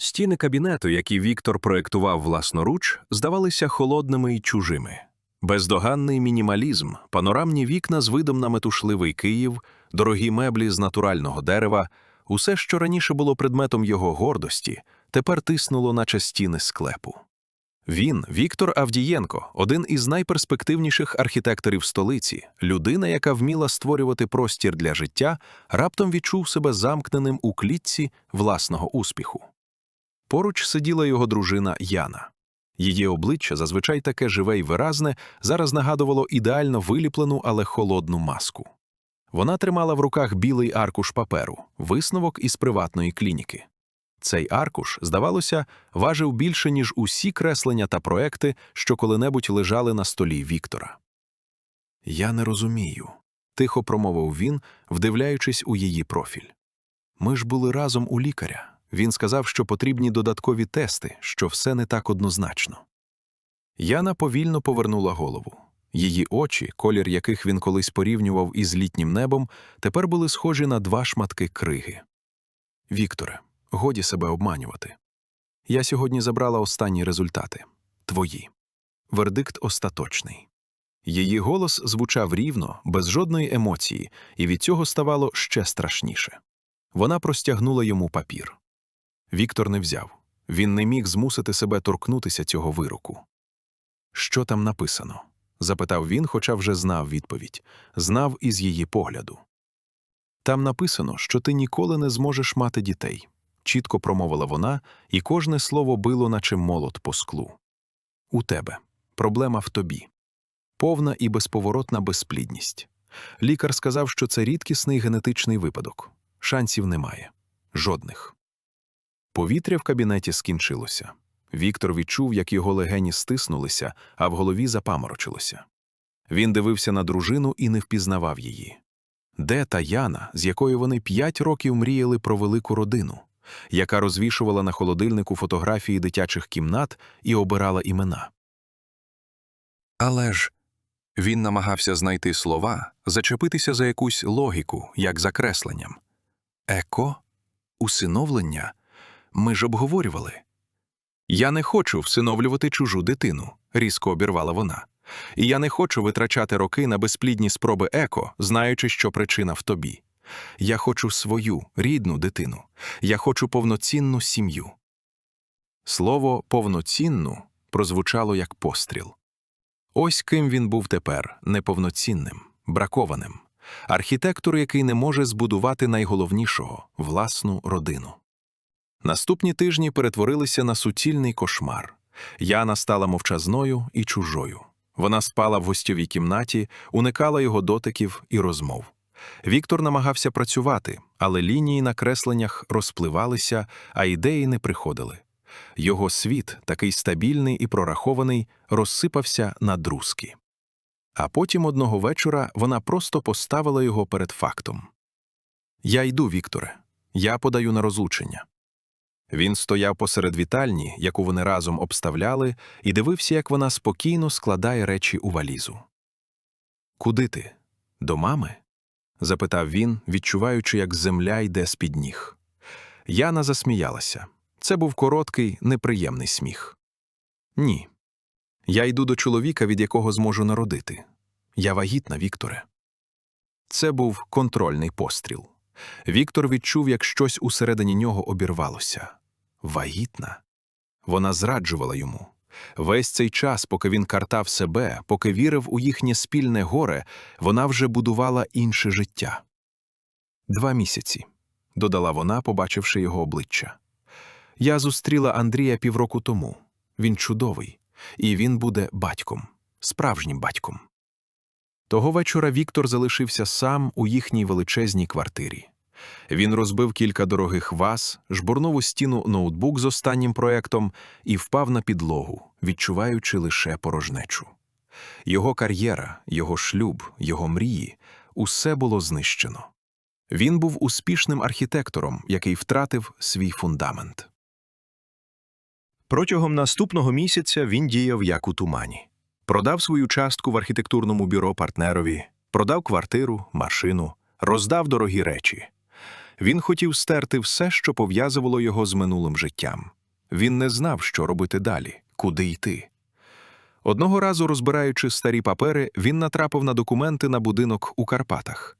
Стіни кабінету, які Віктор проєктував власноруч, здавалися холодними й чужими. Бездоганний мінімалізм, панорамні вікна з видом на метушливий Київ, дорогі меблі з натурального дерева, усе, що раніше було предметом його гордості, тепер тиснуло, наче стіни склепу. Він, Віктор Авдієнко, один із найперспективніших архітекторів столиці, людина, яка вміла створювати простір для життя, раптом відчув себе замкненим у клітці власного успіху. Поруч сиділа його дружина Яна. Її обличчя, зазвичай таке живе й виразне, зараз нагадувало ідеально виліплену, але холодну маску. Вона тримала в руках білий аркуш паперу, висновок із приватної клініки. Цей аркуш, здавалося, важив більше, ніж усі креслення та проекти, що коли-небудь лежали на столі Віктора. Я не розумію, тихо промовив він, вдивляючись у її профіль. Ми ж були разом у лікаря. Він сказав, що потрібні додаткові тести, що все не так однозначно. Яна повільно повернула голову. Її очі, колір яких він колись порівнював із літнім небом, тепер були схожі на два шматки криги. Вікторе, годі себе обманювати. Я сьогодні забрала останні результати твої. Вердикт остаточний. Її голос звучав рівно, без жодної емоції, і від цього ставало ще страшніше. Вона простягнула йому папір. Віктор не взяв. Він не міг змусити себе торкнутися цього вироку. Що там написано? запитав він, хоча вже знав відповідь, знав із її погляду. Там написано, що ти ніколи не зможеш мати дітей, чітко промовила вона, і кожне слово било, наче молот по склу. У тебе проблема в тобі, повна і безповоротна безплідність. Лікар сказав, що це рідкісний генетичний випадок. Шансів немає. Жодних. Повітря в кабінеті скінчилося. Віктор відчув, як його легені стиснулися, а в голові запаморочилося. Він дивився на дружину і не впізнавав її. Де та Яна, з якою вони п'ять років мріяли про велику родину, яка розвішувала на холодильнику фотографії дитячих кімнат і обирала імена? Але ж він намагався знайти слова, зачепитися за якусь логіку, як за кресленням. Еко? Усиновлення? Ми ж обговорювали. Я не хочу всиновлювати чужу дитину, різко обірвала вона. І я не хочу витрачати роки на безплідні спроби еко, знаючи, що причина в тобі. Я хочу свою рідну дитину. Я хочу повноцінну сім'ю. Слово повноцінну прозвучало як постріл. Ось ким він був тепер неповноцінним, бракованим, архітектор, який не може збудувати найголовнішого власну родину. Наступні тижні перетворилися на суцільний кошмар. Яна стала мовчазною і чужою. Вона спала в гостьовій кімнаті, уникала його дотиків і розмов. Віктор намагався працювати, але лінії на кресленнях розпливалися, а ідеї не приходили. Його світ, такий стабільний і прорахований, розсипався на друзки. А потім одного вечора вона просто поставила його перед фактом. Я йду, Вікторе, я подаю на розлучення. Він стояв посеред вітальні, яку вони разом обставляли, і дивився, як вона спокійно складає речі у валізу. Куди ти? До мами? запитав він, відчуваючи, як земля йде з під ніг. Яна засміялася. Це був короткий, неприємний сміх. Ні. Я йду до чоловіка, від якого зможу народити. Я вагітна, Вікторе. Це був контрольний постріл. Віктор відчув, як щось усередині нього обірвалося. Вагітна. Вона зраджувала йому. Весь цей час, поки він картав себе, поки вірив у їхнє спільне горе, вона вже будувала інше життя. Два місяці, додала вона, побачивши його обличчя. Я зустріла Андрія півроку тому. Він чудовий, і він буде батьком, справжнім батьком. Того вечора Віктор залишився сам у їхній величезній квартирі. Він розбив кілька дорогих ваз, жбурнув у стіну ноутбук з останнім проектом і впав на підлогу, відчуваючи лише порожнечу. Його кар'єра, його шлюб, його мрії усе було знищено. Він був успішним архітектором, який втратив свій фундамент. Протягом наступного місяця він діяв як у тумані. Продав свою частку в архітектурному бюро партнерові, продав квартиру, машину, роздав дорогі речі. Він хотів стерти все, що пов'язувало його з минулим життям. Він не знав, що робити далі, куди йти. Одного разу, розбираючи старі папери, він натрапив на документи на будинок у Карпатах.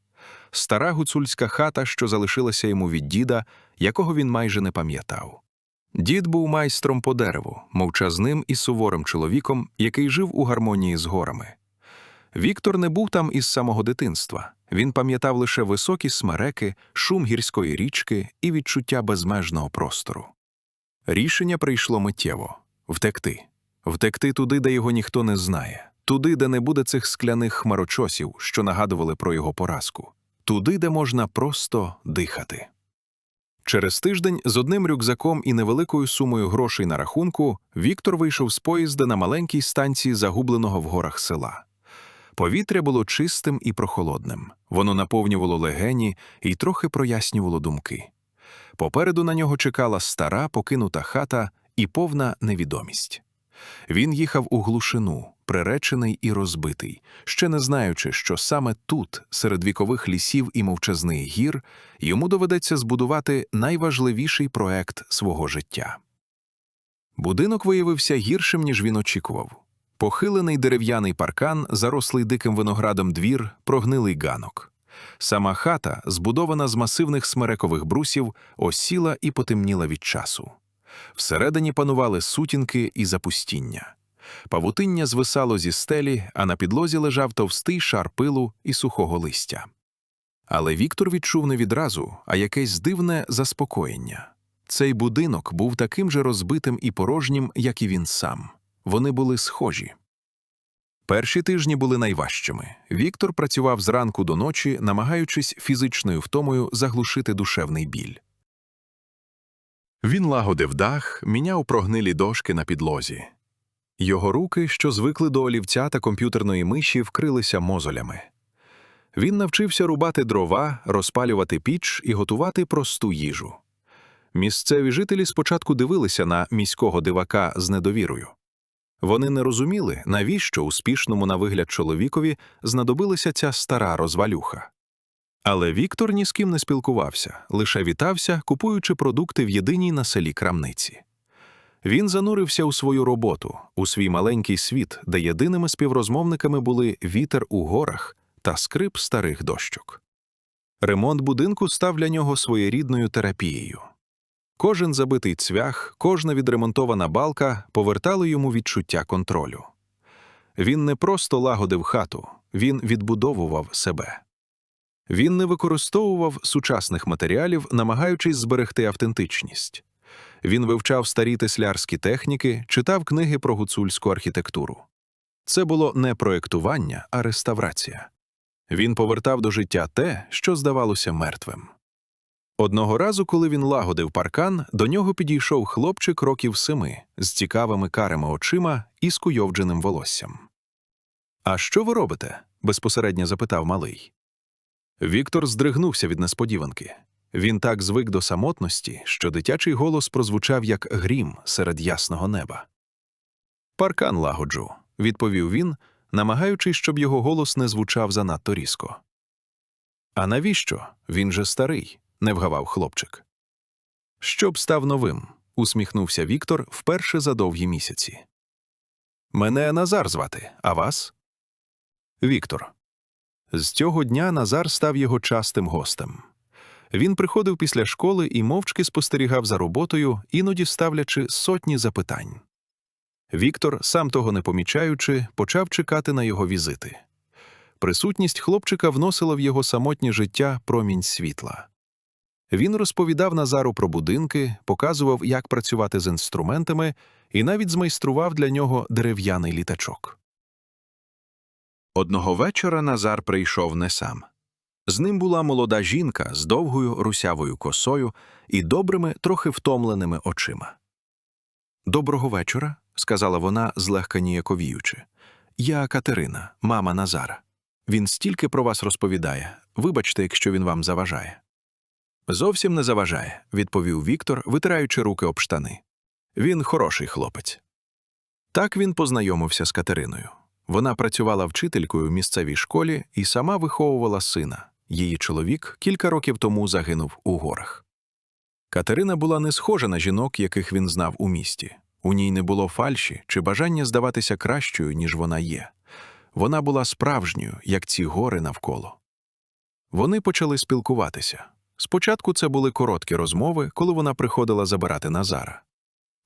Стара гуцульська хата, що залишилася йому від діда, якого він майже не пам'ятав. Дід був майстром по дереву, мовчазним і суворим чоловіком, який жив у гармонії з горами. Віктор не був там із самого дитинства. Він пам'ятав лише високі смереки, шум гірської річки і відчуття безмежного простору. Рішення прийшло миттєво втекти. Втекти туди, де його ніхто не знає, туди, де не буде цих скляних хмарочосів, що нагадували про його поразку, туди, де можна просто дихати. Через тиждень з одним рюкзаком і невеликою сумою грошей на рахунку Віктор вийшов з поїзда на маленькій станції загубленого в горах села. Повітря було чистим і прохолодним, воно наповнювало легені і трохи прояснювало думки. Попереду на нього чекала стара покинута хата і повна невідомість. Він їхав у глушину, приречений і розбитий, ще не знаючи, що саме тут, серед вікових лісів і мовчазних гір, йому доведеться збудувати найважливіший проект свого життя. Будинок виявився гіршим, ніж він очікував. Похилений дерев'яний паркан, зарослий диким виноградом двір, прогнилий ганок. Сама хата, збудована з масивних смерекових брусів, осіла і потемніла від часу. Всередині панували сутінки і запустіння. Павутиння звисало зі стелі, а на підлозі лежав товстий шар пилу і сухого листя. Але Віктор відчув не відразу, а якесь дивне заспокоєння. Цей будинок був таким же розбитим і порожнім, як і він сам. Вони були схожі. Перші тижні були найважчими. Віктор працював зранку до ночі, намагаючись фізичною втомою заглушити душевний біль. Він лагодив дах, міняв прогнилі дошки на підлозі. Його руки, що звикли до олівця та комп'ютерної миші, вкрилися мозолями. Він навчився рубати дрова, розпалювати піч і готувати просту їжу. Місцеві жителі спочатку дивилися на міського дивака з недовірою. Вони не розуміли, навіщо успішному на вигляд чоловікові знадобилася ця стара розвалюха. Але Віктор ні з ким не спілкувався, лише вітався, купуючи продукти в єдиній на селі крамниці. Він занурився у свою роботу, у свій маленький світ, де єдиними співрозмовниками були вітер у горах та скрип старих дощок. Ремонт будинку став для нього своєрідною терапією. Кожен забитий цвях, кожна відремонтована балка повертали йому відчуття контролю. Він не просто лагодив хату, він відбудовував себе. Він не використовував сучасних матеріалів, намагаючись зберегти автентичність. Він вивчав старі теслярські техніки, читав книги про гуцульську архітектуру. Це було не проєктування, а реставрація. Він повертав до життя те, що здавалося мертвим. Одного разу, коли він лагодив паркан, до нього підійшов хлопчик років семи з цікавими карими очима і скуйовдженим волоссям. А що ви робите? безпосередньо запитав малий. Віктор здригнувся від несподіванки. Він так звик до самотності, що дитячий голос прозвучав як грім серед ясного неба. Паркан лагоджу, відповів він, намагаючись, щоб його голос не звучав занадто різко. А навіщо? Він же старий, не вгавав хлопчик. Щоб став новим, усміхнувся Віктор вперше за довгі місяці. Мене Назар звати, а вас? Віктор. З цього дня Назар став його частим гостем. Він приходив після школи і мовчки спостерігав за роботою, іноді ставлячи сотні запитань. Віктор, сам того не помічаючи, почав чекати на його візити. Присутність хлопчика вносила в його самотнє життя промінь світла. Він розповідав Назару про будинки, показував, як працювати з інструментами, і навіть змайстрував для нього дерев'яний літачок. Одного вечора Назар прийшов не сам. З ним була молода жінка з довгою русявою косою і добрими, трохи втомленими очима. Доброго вечора, сказала вона, злегка ніяковіючи. Я Катерина, мама Назара. Він стільки про вас розповідає. Вибачте, якщо він вам заважає. Зовсім не заважає, відповів Віктор, витираючи руки об штани. Він хороший хлопець. Так він познайомився з Катериною. Вона працювала вчителькою в місцевій школі і сама виховувала сина. Її чоловік кілька років тому загинув у горах. Катерина була не схожа на жінок, яких він знав у місті. У ній не було фальші чи бажання здаватися кращою, ніж вона є. Вона була справжньою, як ці гори навколо. Вони почали спілкуватися. Спочатку це були короткі розмови, коли вона приходила забирати Назара.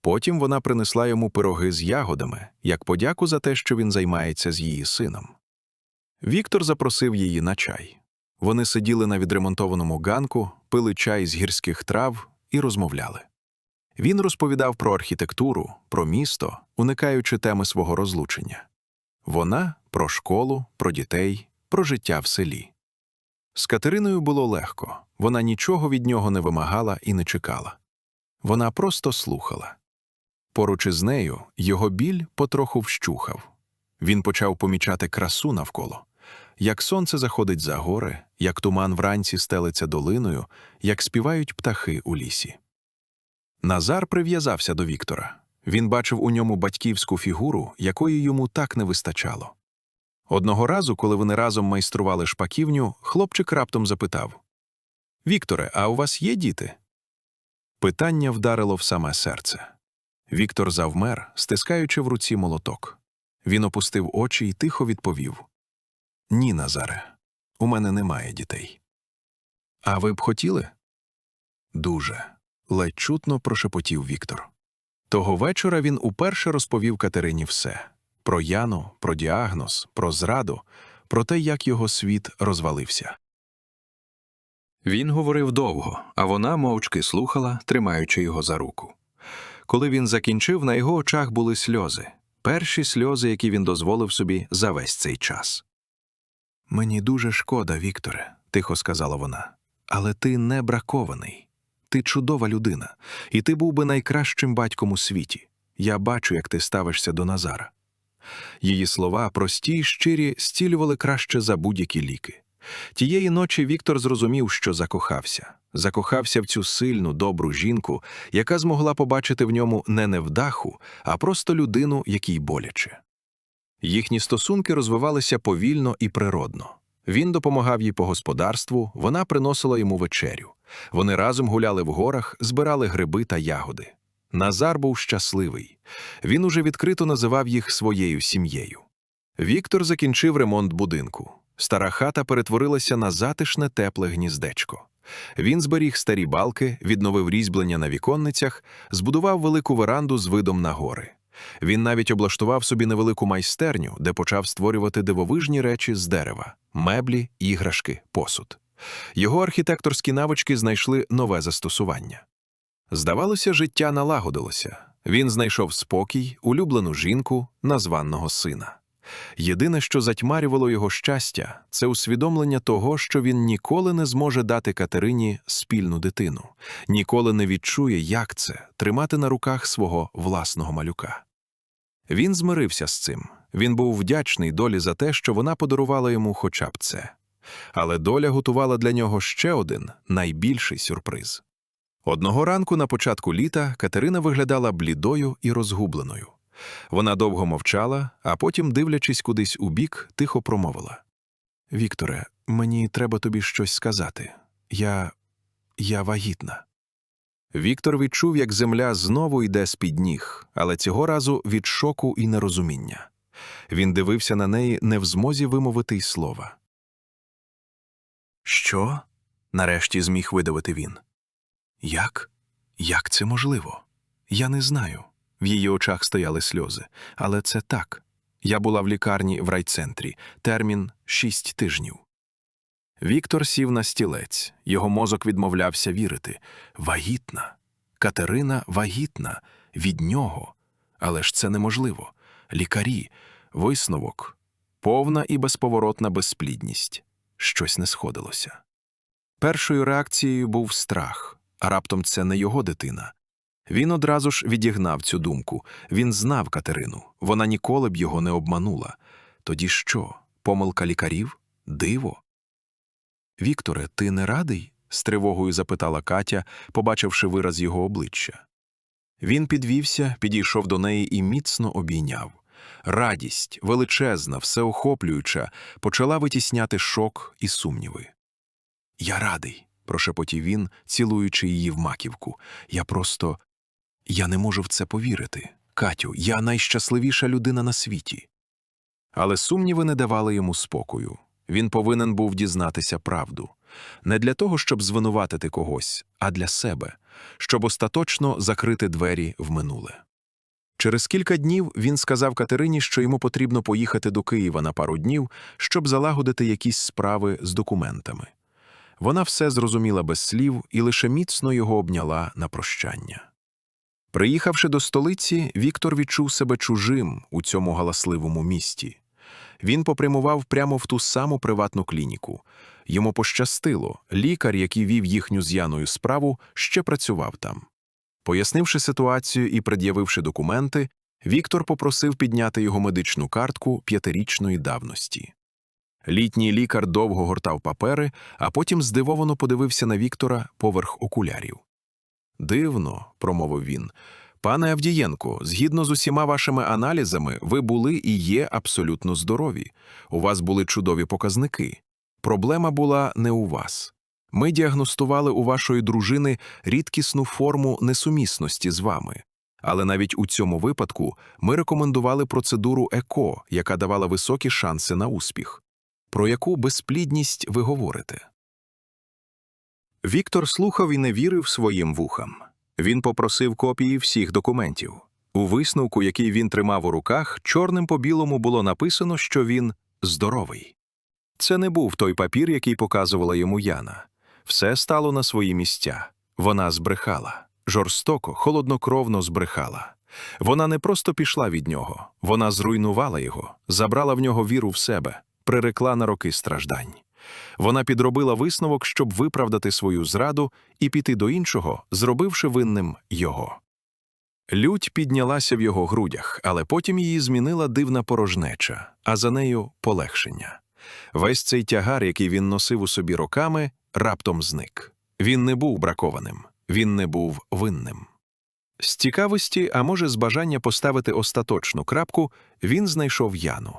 Потім вона принесла йому пироги з ягодами, як подяку за те, що він займається з її сином. Віктор запросив її на чай. Вони сиділи на відремонтованому ганку, пили чай з гірських трав і розмовляли. Він розповідав про архітектуру, про місто, уникаючи теми свого розлучення. Вона про школу, про дітей, про життя в селі. З Катериною було легко, вона нічого від нього не вимагала і не чекала. Вона просто слухала. Поруч із нею його біль потроху вщухав. Він почав помічати красу навколо як сонце заходить за гори, як туман вранці стелиться долиною, як співають птахи у лісі. Назар прив'язався до Віктора. Він бачив у ньому батьківську фігуру, якої йому так не вистачало. Одного разу, коли вони разом майстрували шпаківню, хлопчик раптом запитав Вікторе, а у вас є діти? Питання вдарило в саме серце. Віктор завмер, стискаючи в руці молоток. Він опустив очі і тихо відповів Ні, Назаре, у мене немає дітей. А ви б хотіли? Дуже. ледь чутно прошепотів Віктор. Того вечора він уперше розповів Катерині все про Яну, про діагноз, про зраду, про те, як його світ розвалився. Він говорив довго, а вона мовчки слухала, тримаючи його за руку. Коли він закінчив, на його очах були сльози перші сльози, які він дозволив собі за весь цей час. Мені дуже шкода, Вікторе, тихо сказала вона. Але ти не бракований. Ти чудова людина, і ти був би найкращим батьком у світі. Я бачу, як ти ставишся до Назара. Її слова, прості й щирі, стілювали краще за будь-які ліки. Тієї ночі Віктор зрозумів, що закохався. Закохався в цю сильну, добру жінку, яка змогла побачити в ньому не невдаху, а просто людину, якій боляче. Їхні стосунки розвивалися повільно і природно. Він допомагав їй по господарству, вона приносила йому вечерю. Вони разом гуляли в горах, збирали гриби та ягоди. Назар був щасливий. Він уже відкрито називав їх своєю сім'єю. Віктор закінчив ремонт будинку. Стара хата перетворилася на затишне тепле гніздечко. Він зберіг старі балки, відновив різьблення на віконницях, збудував велику веранду з видом на гори. Він навіть облаштував собі невелику майстерню, де почав створювати дивовижні речі з дерева меблі, іграшки, посуд. Його архітекторські навички знайшли нове застосування. Здавалося, життя налагодилося. Він знайшов спокій, улюблену жінку, названого сина. Єдине, що затьмарювало його щастя, це усвідомлення того, що він ніколи не зможе дати Катерині спільну дитину, ніколи не відчує, як це тримати на руках свого власного малюка. Він змирився з цим. Він був вдячний долі за те, що вона подарувала йому хоча б це. Але доля готувала для нього ще один найбільший сюрприз. Одного ранку на початку літа Катерина виглядала блідою і розгубленою. Вона довго мовчала, а потім, дивлячись кудись у бік, тихо промовила Вікторе, мені треба тобі щось сказати. Я. я вагітна. Віктор відчув, як земля знову йде з-під ніг, але цього разу від шоку і нерозуміння. Він дивився на неї не в змозі вимовити й слова. Що? нарешті зміг видавити він. Як? Як це можливо? Я не знаю. В її очах стояли сльози. Але це так. Я була в лікарні в райцентрі. Термін шість тижнів. Віктор сів на стілець. Його мозок відмовлявся вірити. Вагітна. Катерина вагітна. Від нього. Але ж це неможливо. Лікарі, висновок, повна і безповоротна безплідність. Щось не сходилося. Першою реакцією був страх, раптом це не його дитина. Він одразу ж відігнав цю думку. Він знав Катерину, вона ніколи б його не обманула. Тоді що? Помилка лікарів? Диво? Вікторе, ти не радий? з тривогою запитала Катя, побачивши вираз його обличчя. Він підвівся, підійшов до неї і міцно обійняв. Радість, величезна, всеохоплююча, почала витісняти шок і сумніви. Я радий, прошепотів він, цілуючи її в маківку. Я просто. Я не можу в це повірити. Катю, я найщасливіша людина на світі. Але сумніви не давали йому спокою. Він повинен був дізнатися правду. Не для того, щоб звинуватити когось, а для себе, щоб остаточно закрити двері в минуле. Через кілька днів він сказав Катерині, що йому потрібно поїхати до Києва на пару днів, щоб залагодити якісь справи з документами. Вона все зрозуміла без слів і лише міцно його обняла на прощання. Приїхавши до столиці, Віктор відчув себе чужим у цьому галасливому місті. Він попрямував прямо в ту саму приватну клініку. Йому пощастило, лікар, який вів їхню з Яною справу, ще працював там. Пояснивши ситуацію і пред'явивши документи, Віктор попросив підняти його медичну картку п'ятирічної давності. Літній лікар довго гортав папери, а потім здивовано подивився на Віктора поверх окулярів. Дивно, промовив він. Пане Авдієнко, згідно з усіма вашими аналізами, ви були і є абсолютно здорові. У вас були чудові показники. Проблема була не у вас. Ми діагностували у вашої дружини рідкісну форму несумісності з вами. Але навіть у цьому випадку ми рекомендували процедуру ЕКО, яка давала високі шанси на успіх. Про яку безплідність ви говорите? Віктор слухав і не вірив своїм вухам. Він попросив копії всіх документів. У висновку, який він тримав у руках, чорним по білому було написано, що він здоровий. Це не був той папір, який показувала йому Яна. Все стало на свої місця. Вона збрехала. Жорстоко, холоднокровно збрехала. Вона не просто пішла від нього, вона зруйнувала його, забрала в нього віру в себе, прирекла на роки страждань. Вона підробила висновок, щоб виправдати свою зраду і піти до іншого, зробивши винним його. Лють піднялася в його грудях, але потім її змінила дивна порожнеча, а за нею полегшення. Весь цей тягар, який він носив у собі роками, раптом зник. Він не був бракованим, він не був винним. З цікавості, а може, з бажання поставити остаточну крапку, він знайшов Яну.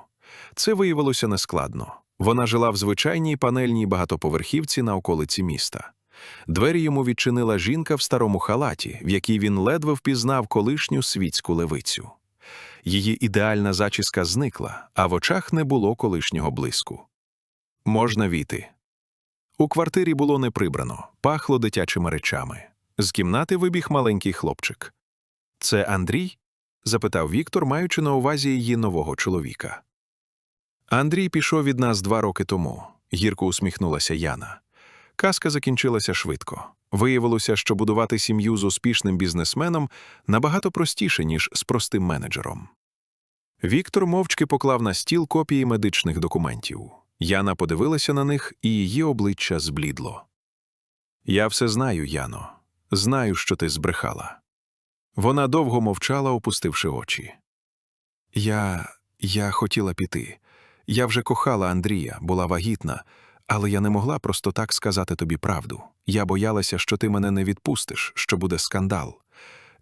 Це виявилося нескладно. Вона жила в звичайній панельній багатоповерхівці на околиці міста. Двері йому відчинила жінка в старому халаті, в якій він ледве впізнав колишню світську левицю. Її ідеальна зачіска зникла, а в очах не було колишнього блиску. Можна війти. У квартирі було не прибрано, пахло дитячими речами. З кімнати вибіг маленький хлопчик. Це Андрій? запитав Віктор, маючи на увазі її нового чоловіка. Андрій пішов від нас два роки тому, гірко усміхнулася Яна. Казка закінчилася швидко. Виявилося, що будувати сім'ю з успішним бізнесменом набагато простіше, ніж з простим менеджером. Віктор мовчки поклав на стіл копії медичних документів. Яна подивилася на них, і її обличчя зблідло. Я все знаю, Яно. Знаю, що ти збрехала. Вона довго мовчала, опустивши очі. Я. я хотіла піти. Я вже кохала Андрія, була вагітна, але я не могла просто так сказати тобі правду. Я боялася, що ти мене не відпустиш, що буде скандал.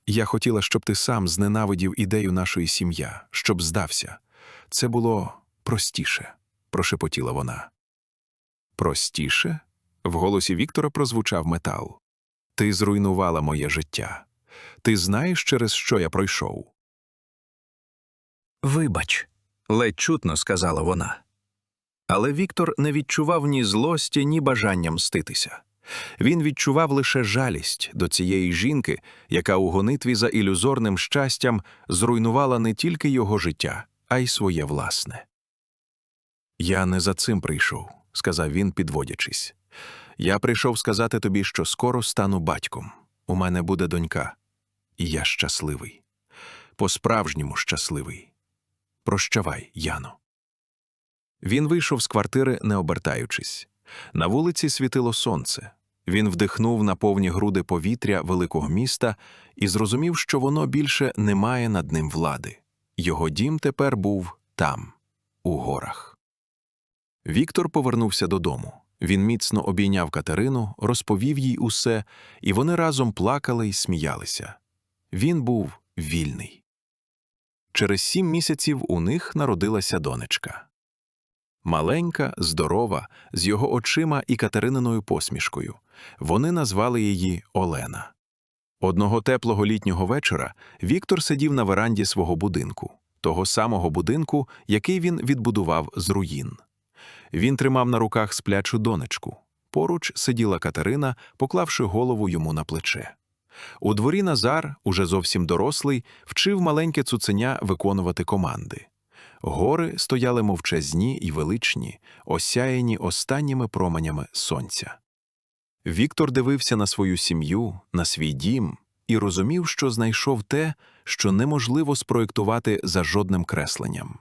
Я хотіла, щоб ти сам зненавидів ідею нашої сім'я, щоб здався. Це було простіше, прошепотіла вона. Простіше? В голосі Віктора прозвучав метал. Ти зруйнувала моє життя. Ти знаєш, через що я пройшов. Вибач, ледь чутно сказала вона. Але Віктор не відчував ні злості, ні бажання мститися. Він відчував лише жалість до цієї жінки, яка у гонитві за ілюзорним щастям зруйнувала не тільки його життя, а й своє власне. Я не за цим прийшов, сказав він, підводячись. Я прийшов сказати тобі, що скоро стану батьком. У мене буде донька. І я щасливий. По-справжньому щасливий. Прощавай, Яно. Він вийшов з квартири, не обертаючись. На вулиці світило сонце. Він вдихнув на повні груди повітря великого міста і зрозумів, що воно більше не має над ним влади. Його дім тепер був там, у горах. Віктор повернувся додому. Він міцно обійняв Катерину, розповів їй усе, і вони разом плакали й сміялися. Він був вільний. Через сім місяців у них народилася донечка. Маленька, здорова, з його очима і Катерининою посмішкою. Вони назвали її Олена. Одного теплого літнього вечора Віктор сидів на веранді свого будинку, того самого будинку, який він відбудував з руїн. Він тримав на руках сплячу донечку. Поруч сиділа Катерина, поклавши голову йому на плече. У дворі Назар, уже зовсім дорослий, вчив маленьке цуценя виконувати команди. Гори стояли мовчазні й величні, осяяні останніми променями сонця. Віктор дивився на свою сім'ю, на свій дім і розумів, що знайшов те, що неможливо спроєктувати за жодним кресленням.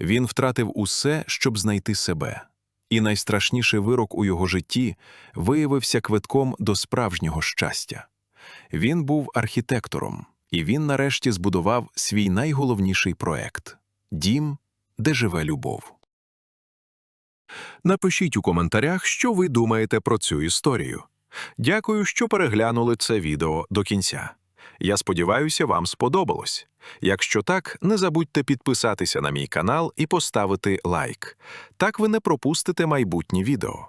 Він втратив усе, щоб знайти себе, і найстрашніший вирок у його житті виявився квитком до справжнього щастя. Він був архітектором, і він нарешті збудував свій найголовніший проект дім, де живе любов. Напишіть у коментарях, що ви думаєте про цю історію. Дякую, що переглянули це відео до кінця. Я сподіваюся, вам сподобалось. Якщо так, не забудьте підписатися на мій канал і поставити лайк. Так ви не пропустите майбутні відео.